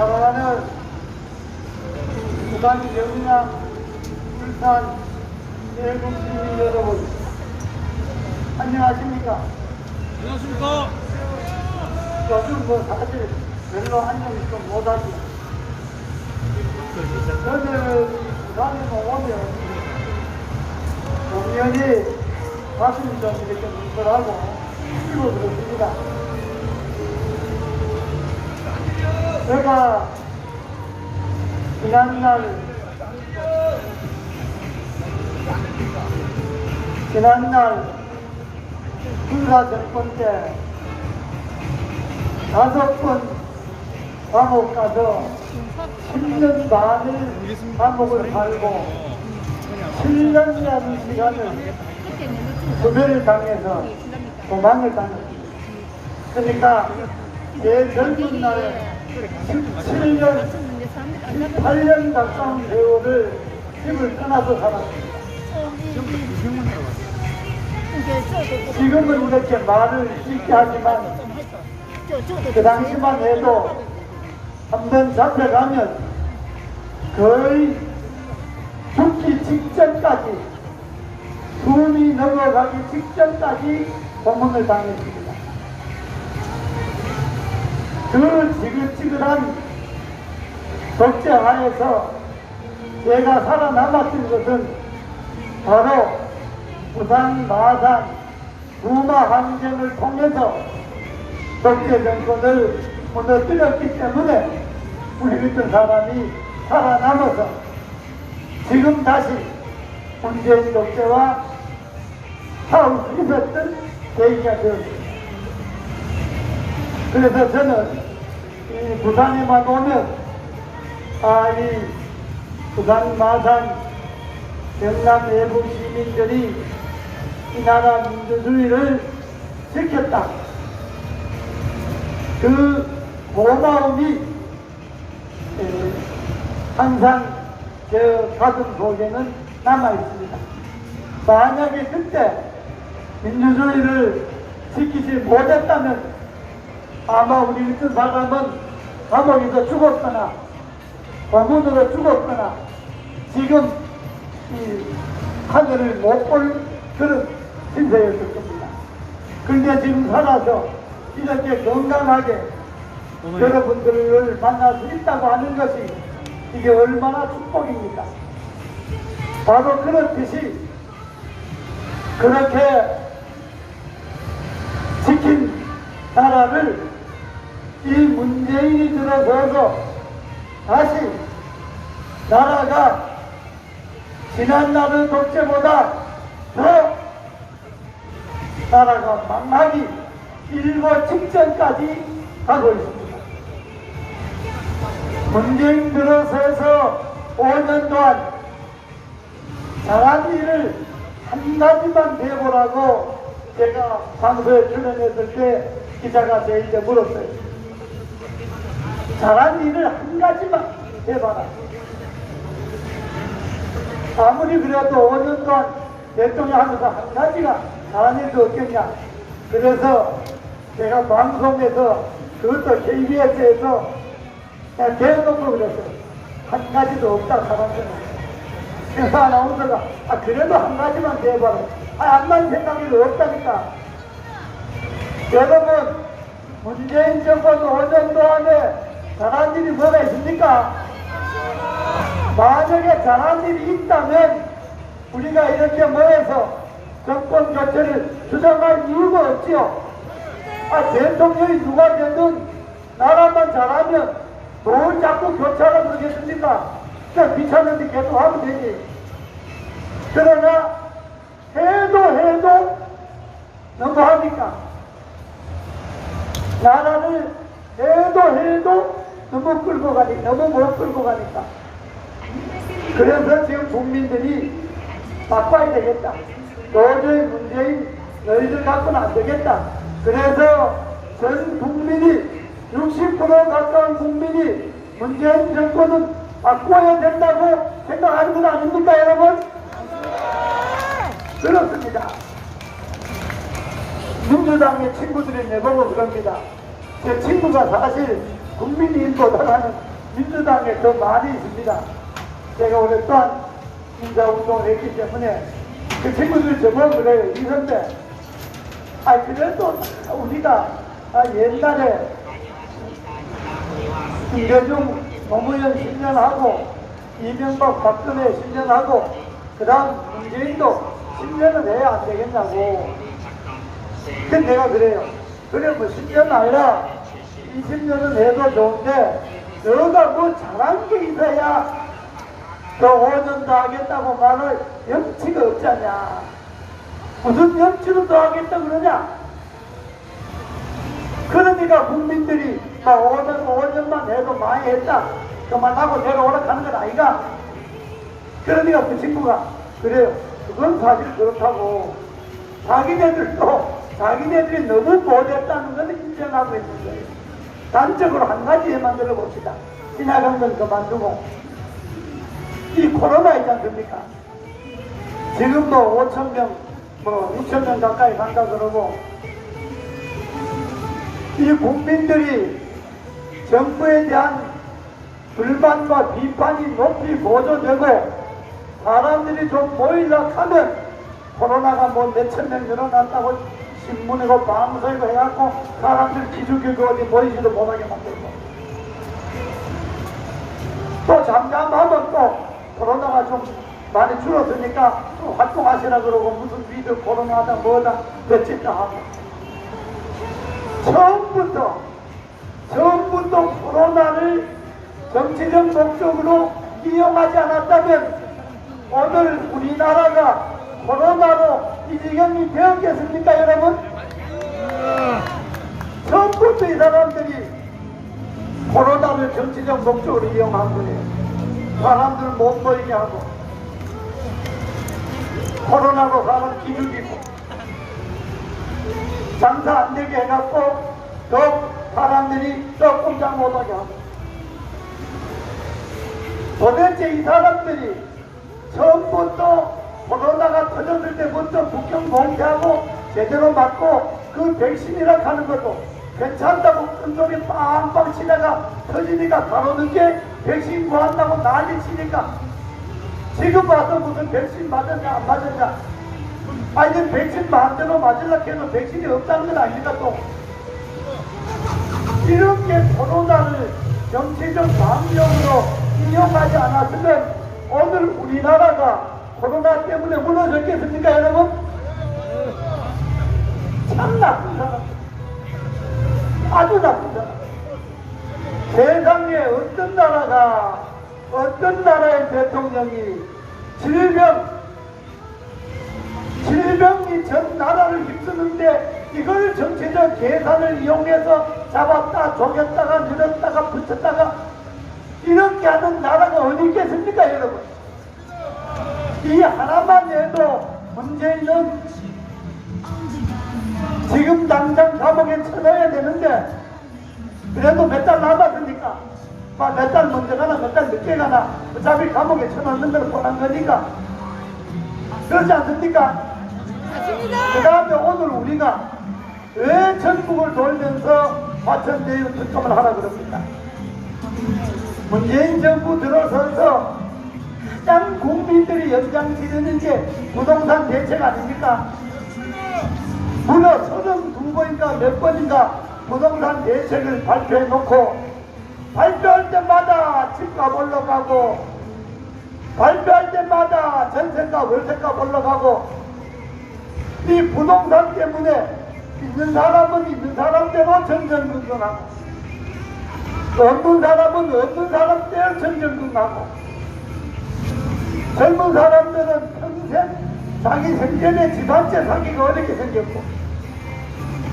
사랑하는 부산 영남 울산 대국 시민 여러분 안녕하십니까? 안녕하십니까? 요즘 뭐 사실 별로 안녕이 좀 못하죠. 저는 부산에 오면 공연이 가슴이 좀 이렇게 뭉클하고 뛰고 그렇습니다. 제가 지난날 지난날 군사 정권 때 다섯 번 감옥 가서 10년 반을 감옥을 살고 7년이라는 시간을 구별을 당해서 도망을 당했습니다. 그러니까 제 젊은 날에 17년, 18년 가까운 세월을 집을 떠나서 살았습니다. 지금은 이렇게 말을 쉽게 하지만 그 당시만 해도 한 번 잡혀가면 거의 죽기 직전까지 숨이 넘어가기 직전까지 고문을 당했습니다. 그 지긋지긋한 독재 하에서 제가 살아남았던 것은 바로 부산, 마산, 부마 항쟁을 통해서 독재 정권을 무너뜨렸기 때문에 우리 같은 사람이 살아남아서 지금 다시 문재인 독재와 싸울 수 있었던 계기가 되었습니다. 그래서 저는 이 부산에만 오면 아, 이 부산, 마산, 경남 외부 시민들이 이 나라 민주주의를 지켰다. 그 고마움이 에, 항상 저 가슴 속에는 남아 있습니다. 만약에 그때 민주주의를 지키지 못했다면 아마 우리 같은 사람은 감옥에서 죽었거나 고문으로 죽었거나 지금 이 하늘을 못 볼 그런 신세였을 겁니다. 근데 지금 살아서 이렇게 건강하게 여러분들을 만날 수 있다고 하는 것이 이게 얼마나 축복입니까? 바로 그렇듯이 그렇게 지킨 나라를 이 문재인이 들어서서 다시 나라가 지난날의 독재보다 더 나라가 망하기 일보 직전까지 가고 있습니다. 문재인 들어서서 5년 동안 잘한 일을 한 가지만 해보라고 제가 방송에 출연했을 때 기자가 저에게 물었어요. 잘한 일을 한 가지만 해봐라. 아무리 그래도 5년 동안 대통령 하면서 한 가지가 잘한 일도 없겠냐. 그래서 제가 방송에서 그것도 KBS에서 그냥 대놓고 그랬어요. 한 가지도 없다, 사람들은. 그래서 아나운서가, 아, 그래도 한 가지만 해봐라. 아, 한만 생각이 없다니까. 여러분, 문재인 정권 5년 동안에 잘한 일이 뭐가 있습니까? 만약에 잘한 일이 있다면 우리가 이렇게 모여서 정권 교체를 주장할 이유가 없지요. 아, 대통령이 누가 되든 나라만 잘하면 뭘 자꾸 교체하라 그러겠습니까? 그냥 귀찮은데 계속 하면 되지. 그러나 해도 해도 너무하니까 나라를 해도 해도 너무 끌고 가니 너무 못 끌고 가니까 그래서 지금 국민들이 바꿔야 되겠다. 도저히 문재인 너희들 갖고는 안 되겠다. 그래서 전 국민이 60% 가까운 국민이 문재인 정권은 바꿔야 된다고 생각하는 건 아닙니까 여러분? 그렇습니다. 민주당의 친구들이 내보고 그럽니다. 제 친구가 사실 국민인보다는 민주당에 더 많이 있습니다. 제가 오랫동안 인사운동을 했기 때문에 그 친구들 저보고 그래요. 이 선배, 아 그래도 우리가 아, 옛날에 김대중 노무현 10년 하고 이명박 박근혜 10년 하고 그 다음 문재인도 10년은 해야 안 되겠냐고 그 내가 그래요 그래 뭐 10년 아니라 20년은 해도 좋은데 너가 뭐 잘한 게 있어야 더 5년 더 하겠다고 말을 염치가 없잖냐 무슨 염치로 더 하겠다 그러냐 그러니까 국민들이 막 5년, 5년만 해도 많이 했다. 그만하고 내가 오락하는 건 아이가. 그러니까 그 친구가 그래요. 그건 사실 그렇다고. 자기네들도 자기네들이 너무 못했다는 건 인정하고 있는 거예요. 단적으로 한 가지 만 들어 봅시다. 지나간 건 그만두고. 이 코로나 있지 않습니까? 지금 뭐 5천 명, 뭐 6천 명 가까이 간다 그러고 이 국민들이 정부에 대한 불만과 비판이 높이 고조되고 사람들이 좀 모이려 하면 코로나가 뭐 몇천 명 늘어났다고 신문이고 방송이고 해갖고 사람들 기죽이고 어디 모이지도 못하게 만들고. 또 잠잠하면 또 코로나가 좀 많이 줄었으니까 또 활동하시라 그러고 무슨 위드 코로나다 뭐다 며칠다 하고. 처음부터 처음부터 코로나를 정치적 목적으로 이용하지 않았다면 오늘 우리나라가 코로나로 이 지경이 되었겠습니까 여러분? 처음부터 이 사람들이 코로나를 정치적 목적으로 이용한 거예요 사람들을 못 모이게 하고 코로나로 사람 기죽이고 장사 안 되게 해갖고 더 사람들이 더 꼼짝 못하게 하고 도대체 이 사람들이 처음부터 코로나가 터졌을 때부터 국경 봉쇄하고 제대로 맞고 그 백신이라 하는 것도 괜찮다고 큰소리 빵빵 치다가 터지니까 바로 늦게 백신 구한다고 난리 치니까 지금 와서 무슨 백신 맞았냐 안 맞았냐. 아니 백신 마음대로 맞으려고 해도 백신이 없다는 건 아닙니까 또. 이렇게 코로나를 정치적 방역으로 이용하지 않았으면 오늘 우리나라가 코로나 때문에 무너졌겠습니까 여러분? 참 나쁜 사람 아주 나쁜 사람 세상에 어떤 나라가 어떤 나라의 대통령이 질병 질병이 전 나라를 휩쓰는데 이걸 정치적 계산을 이용해서 잡았다 조겼다가 늘었다가 붙였다가 이렇게 하는 나라가 어디 있겠습니까 여러분 이 하나만 해도 문재인은 지금 당장 감옥에 쳐넣어야 되는데 그래도 몇 달 남았으니까 몇 달 먼저 가나 몇 달 늦게 가나 어차피 감옥에 쳐넣는 걸 뻔한 거니까 그렇지 않습니까? 그 다음에 오늘 우리가 왜 전국을 돌면서 화천대유 특검을 하라 그럽니까? 문재인 정부 들어서서 가장 국민들이 연장지르는 게 부동산 대책 아닙니까? 무려 32번인가 몇 번인가 부동산 대책을 발표해 놓고 발표할 때마다 집값 올라가고 발표할 때마다 전세가 월세가 올라가고 이 부동산 때문에 있는 사람은 있는 사람대로 전전긍긍하고 없는 사람은 없는 사람대로 전전긍긍하고 젊은 사람들은 평생 자기 생전에 집한채 사기가 어렵게 생겼고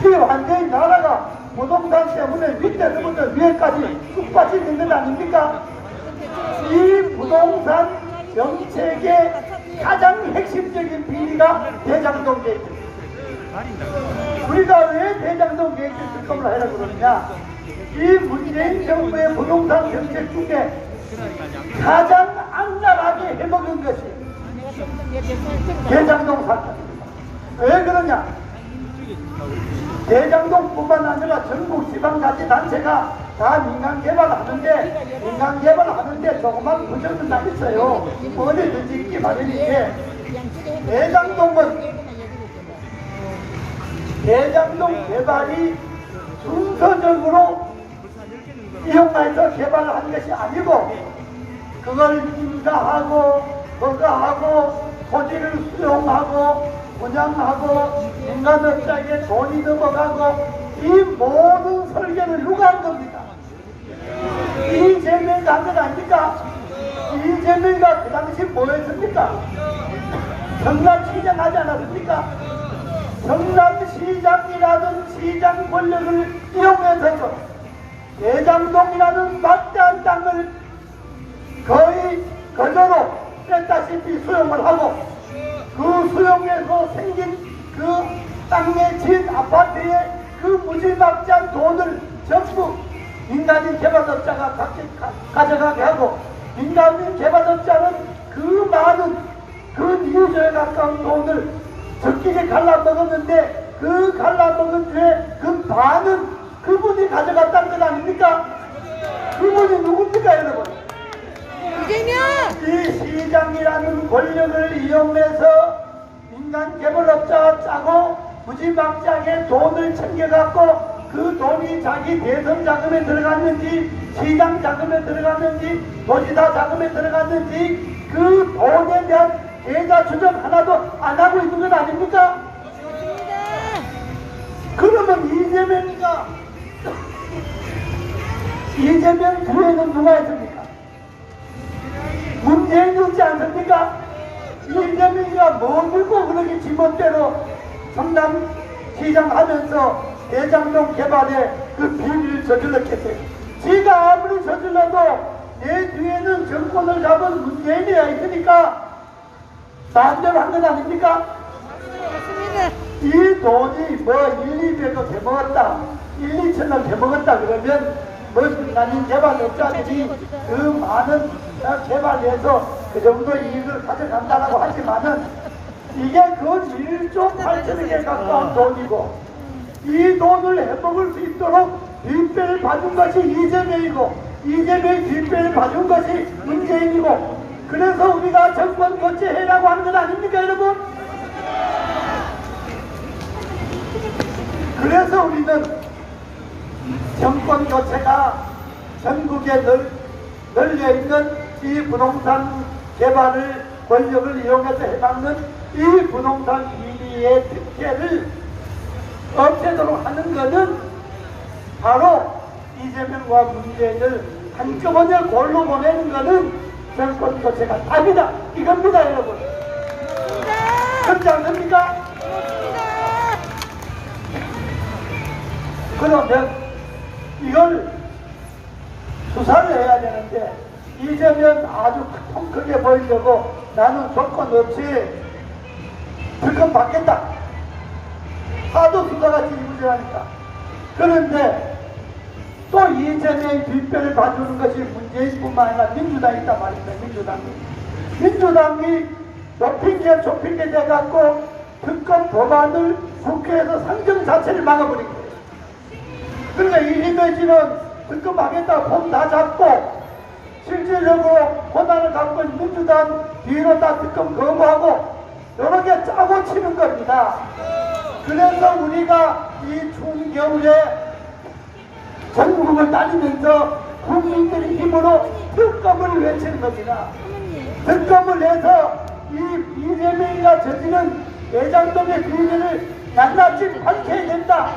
이 완전히 나라가 부동산 때문에 밑에서부터 위에까지 쑥 빠지는 것 아닙니까? 이 부동산 정책의 가장 핵심적인 비리가 대장동 계획입니다. 우리가 왜 대장동 계획을 특검을 하려고 그러느냐? 이 문재인 정부의 부동산 정책 중에 가장 악랄하게 해먹은 것이 대장동 사건입니다. 왜 그러냐? 대장동뿐만 아니라 전국 지방자치 단체가 다 민간 개발하는데 민간 개발하는데 조그만 부정은 다 있어요. 어디든지 있기 마련인데 대장동은 대장동 개발이 순서적으로 이용해서 개발을 한 것이 아니고 그걸 인가하고 허가하고 토지를 수용하고 운영하고 민간업자에게 돈이 넘어가고 이 모든 설계를 누가 한 겁니까? 이재명이 한건 아닙니까? 이재명이가 그 당시 뭐 했습니까? 성남시장 하지 않았습니까? 성남시장이라는 시장 권력을 이용해서 대장동이라는 막대한 땅을 거의 그대로 뺐다시피 수용을 하고 그 수용에서 생긴 그 땅에 진 아파트에 그 무지막지한 돈을 전부 민간인 개발업자가 가져가게 하고 민간인 개발업자는 그 많은 그 니우저에 가까운 돈을 적기게 갈라먹었는데 그 갈라먹은 죄 그 반은 그분이 가져갔다는 것 아닙니까? 그분이 누굽니까 여러분? 이재명! 이 시장이라는 권력을 이용해서 민간 개발업자가 짜고 무지막지하게 돈을 챙겨갖고 그 돈이 자기 대선 자금에 들어갔는지 시장 자금에 들어갔는지 도지사 자금에 들어갔는지 그 돈에 대한 계좌 추적 하나도 안 하고 있는 것 아닙니까? 그러면 이재명이가 이재명 뒤에는 누가 있습니까? 문재인 있지 않습니까? 이재명이가 뭐 믿고 그렇게 지멋대로 성남 시장 하면서 대장동 개발에 그 비리를 저질렀겠어요. 지가 아무리 저질러도 내 뒤에는 정권을 잡은 문재인이야 있으니까 마음대로 한 건 아닙니까? 이 돈이 뭐 1, 200억 해먹었다, 1, 2천억 해먹었다 그러면 뭐 민간인 개발업자들이 그 많은 개발해서 그 정도 이익을 가져간다라고 하지만은 이게 그 1조 8천억에 가까운 돈이고 이 돈을 해먹을 수 있도록 뒷배를 봐준 것이 이재명이고 이재명이 뒷배를 봐준 것이 문재인이고 그래서 우리가 정권 교체해라고 하는 건 아닙니까 여러분? 그래서 우리는 정권 교체가 전국에 널, 널려 있는 이 부동산 개발을 권력을 이용해서 해mak는 이 부동산 비리의 특혜를 없애도록 하는 것은 바로 이재명과 문재인을 한꺼번에 골로 보내는 것은 정권 교체가 답이다 이겁니다 여러분 그렇지 않습니까? 그러면 이걸 수사를 해야 되는데 이재명 아주 통 크게 보이려고 나는 조건 없이 특검 받겠다. 하도 수사가 지부진하니까. 그런데 또 이재명의 뒷배를 봐주는 것이 문재인뿐만 아니라 민주당이 있단 말입니다. 민주당이. 민주당이 높인 게 좁힌 게 돼갖고 특검 법안을 국회에서 상정 자체를 막아버린 거예요. 그러니까 이희매지는 특검 하겠다 폼 다 잡고 실질적으로 권한을 갖고 있는 민주당 뒤로 다 특검 거부하고 여러 개 짜고 치는 겁니다. 그래서 우리가 이 추운 겨울에 전국을 다니면서 국민들의 힘으로 특검을 외치는 겁니다. 특검을 내서 이 이재명이가 저지른 대장동의 비리를 낱낱이 밝혀야 된다.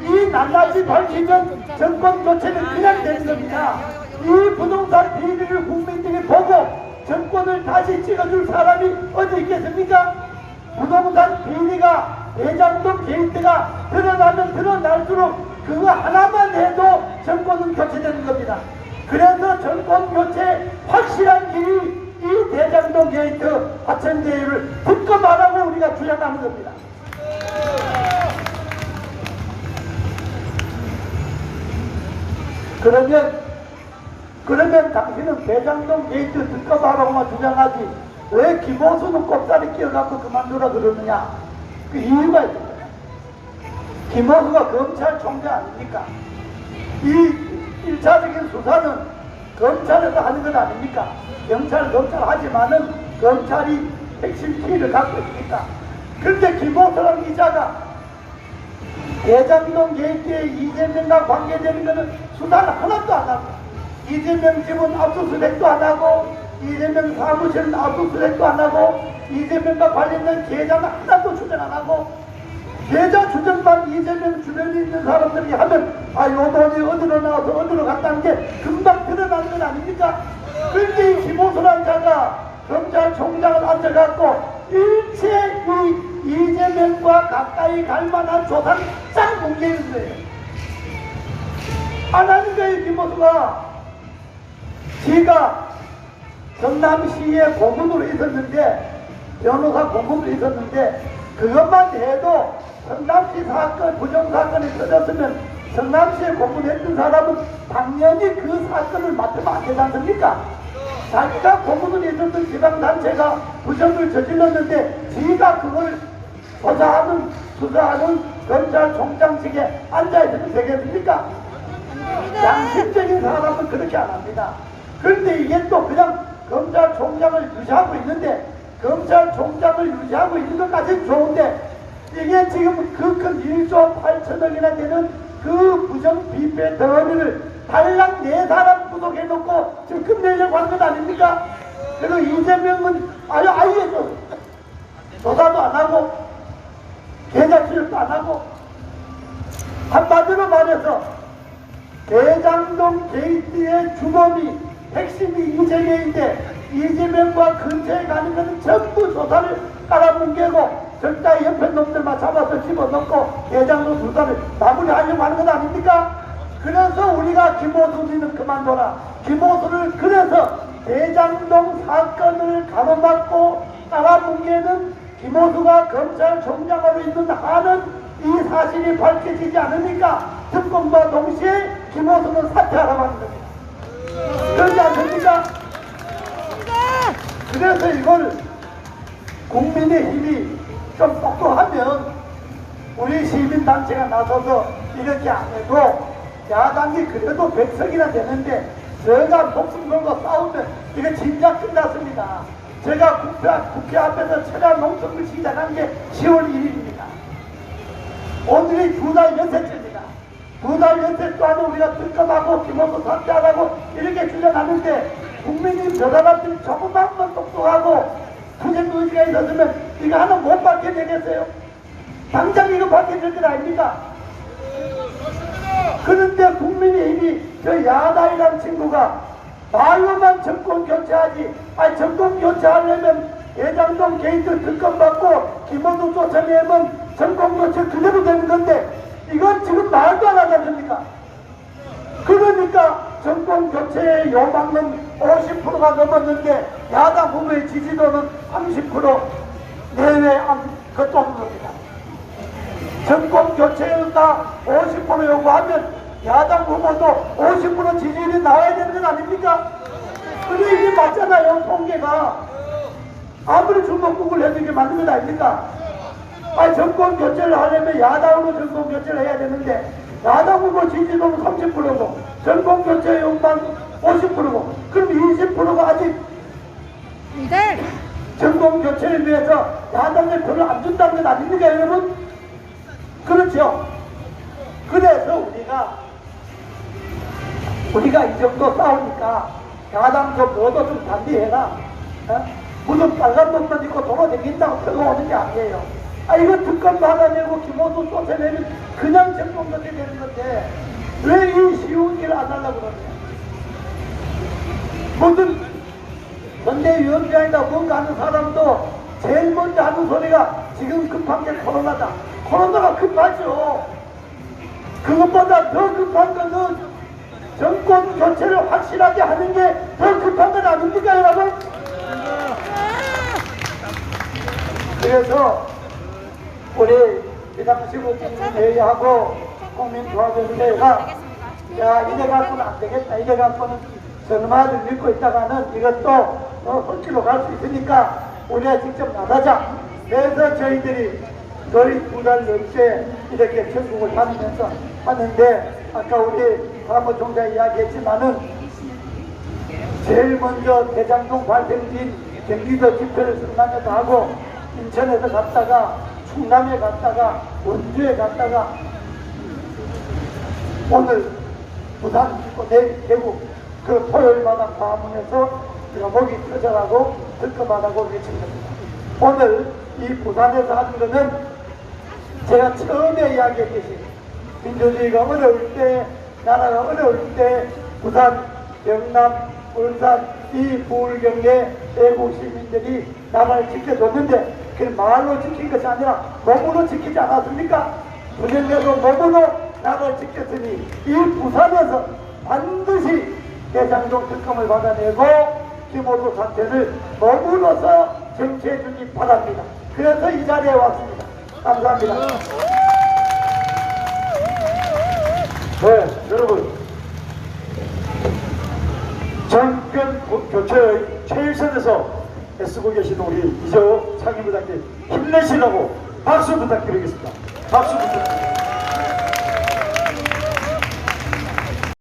이 낱낱이 밝히면 정권 교체는 그냥 되는 겁니다. 이 부동산 비리를 국민들이 보고 정권을 다시 찍어줄 사람이 어디 있겠습니까? 부동산 비리가 대장동 게이트가 드러나면 드러날수록 그거 하나만 해도 정권은 교체되는 겁니다. 그래서 정권 교체 확실한 길이 이 대장동 게이트 하천대유를 특검하라고 우리가 주장하는 겁니다. 그러면 그러면 당신은 대장동 게이트 특검하라고만 주장하지 왜 김호수는 꼽다리 끼어갖고 그만두라 그러느냐 그 이유가 있습니다 김호수가 검찰총장 아닙니까 이, 일차적인 수사는 검찰에서 하는 것 아닙니까? 경찰, 검찰 하지만은 검찰이 핵심 키를 갖고 있으니까. 그런데 김호수랑 기자가 대장동 게이트에 이재명과 관계되는 것은 수사를 하나도 안 하고 이재명 집은 압수수색도 안 하고 이재명 사무실은 압수수색도 안 하고 이재명과 관련된 계좌는 하나도 추적 안 하고 계좌 추적만 이재명 주변에 있는 사람들이 하면 아 요 돈이 어디로 나와서 어디로 갔다는 게 금방 드러나는 건 아닙니까? 그런데 이 김호수란 자가 검찰총장을 앉아갖고 일체 이 이재명과 가까이 갈 만한 조사를 쫙 거예요. 안 하는 거예요, 김호수가. 지가 성남시에 고문으로 있었는데, 변호사 고문으로 있었는데, 그것만 해도 성남시 사건, 부정사건이 터졌으면 성남시에 고문했던 사람은 당연히 그 사건을 맡으면 안 되지 않습니까? 자기가 고문으로 있었던 지방단체가 부정을 저질렀는데, 지가 그걸 조사하는, 수사하는 검찰총장 측에 앉아있으면 되겠습니까? 양심적인 사람은 그렇게 안 합니다. 그런데 이게 또 그냥 검찰총장을 유지하고 있는데 검찰총장을 유지하고 있는 것까지는 좋은데 이게 지금 그 큰 1조 8천억이나 되는 그 부정 비패 덩어리를 달랑 네 사람 구속해놓고 지금 끝내려고 하는 것 아닙니까? 그리고 이재명은 아예 아예 조- 조사도 안 하고 계좌 출입도 안 하고 한마디로 말해서 대장동 게이트의 주범이 핵심이 이재명인데 이재명과 근처에 가는 것은 전부 조사를 깔아뭉개고 절대 옆에 놈들만 잡아서 집어넣고 대장동 수사를 마무리하려고 하는 것 아닙니까? 그래서 우리가 김호수는 그만둬라. 김호수를 그래서 대장동 사건을 가로막고 깔아뭉개는 김호수가 검찰총장으로 있는 한은 이 사실이 밝혀지지 않으니까 특검과 동시에 김호수는 사퇴하라고 하는 겁니다. 그렇지 않습니까? 그래서 이걸 국민의 힘이 좀 똑똑하면 우리 시민단체가 나서서 이렇게 안 해도 야당이 그래도 백석이나 되는데 제가 목숨 걸고 싸우면 이거 진짜 끝났습니다. 제가 국회, 국회 앞에서 최단 농성을 시작한 게 10월 1일입니다. 오늘이 두달 연세째 달 연세 동안 우리가 특검하고 김호수 사퇴하라고 이렇게 주장하는데 국민이 저 사람들이 조금만 더 똑똑하고 투쟁 의지가 있었으면 이거 하나 못 받게 되겠어요? 당장 이거 받게 될 것 아닙니까? 그런데 국민의 힘이 저 야당이란 친구가 말로만 정권 교체하지 아니 정권 교체하려면 대장동 게이트 특검 받고 김원도 쫓아내면 정권 교체 그대로 되는 건데 이건 지금 말도 안 하지 않습니까? 그러니까 정권 교체의 요망은 50%가 넘었는데 야당 후보의 지지도는 30% 내외 안 걷어오는 겁니다. 정권 교체가 50% 요구하면 야당 후보도 50% 지지율이 나와야 되는 건 아닙니까? 근데 이게 맞잖아요, 통계가. 아무리 주먹국을 해도 이게 맞는 건 아닙니까? 아니, 정권 교체를 하려면 야당으로 정권 교체를 해야 되는데, 야당 후보 지지도는 30%고, 정권 교체 욕망 50%고, 그럼 20%가 아직 이들 정권 교체를 위해서 야당에 표를 안 준다는 건 아닙니까, 여러분? 그렇죠. 그래서 우리가 우리가 이 정도 싸우니까 야당 좀 너도 좀 단디해라. 어? 무슨 빨간 옷만 입고 돌아다닌다고 들어오는 게 아니에요. 아 이거 특검 받아내고 김호수 쫓아내면 그냥 정권 교체 되는 건데 왜 이 쉬운 일을 안 하려고 그러냐. 무슨 선대위원장이다 뭔가 하는 사람도 제일 먼저 하는 소리가 지금 급한 게 코로나다. 코로나가 급하죠. 그것보다 더 급한 것은 정권 교체를 확실하게 하는 게 더 급한 건 아닙니까, 여러분? 그래서 우리 비상시국 국민 회의하고 국민조합위원회가 야 이래 갖고는 안 되겠다. 이래 갖고는 전마를 믿고 있다가는 이것도 어, 헛길로 갈 수 있으니까 우리가 직접 나가자. 그래서 저희들이 거의 두 달 넘게 이렇게 전국을 다니면서 하는데 아까 우리 사무 총장 이야기했지만은 제일 먼저 대장동 발생진 경기도 집회를 성남에서 하고 인천에서 갔다가 충남에 갔다가 원주에 갔다가 오늘 부산 있고 내일 대구 그 토요일마다 과문에서 제가 목이 터져가고 듣기만하고 외친 겁니다. 오늘 이 부산에서 하는 거는 제가 처음에 이야기했듯이 민주주의가 어려울 때 나라가 어려울 때 부산, 영남, 울산 이 부울경의 애국 시민들이 나라를 지켜줬는데 그 말로 지킨 것이 아니라 몸으로 지키지 않았습니까? 부정에도 몸으로 나라를 지켰으니 이 부산에서 반드시 대장동 특검을 받아내고 김호수 사태를 몸으로서 정치해 주기 바랍니다. 그래서 이 자리에 왔습니다. 감사합니다. 네, 여러분. 정권 고- 교체의 최일선에서 애쓰고 계신 우리 이재호 상임부장님 힘내시라고 박수 부탁드리겠습니다. 박수 부탁드립니다.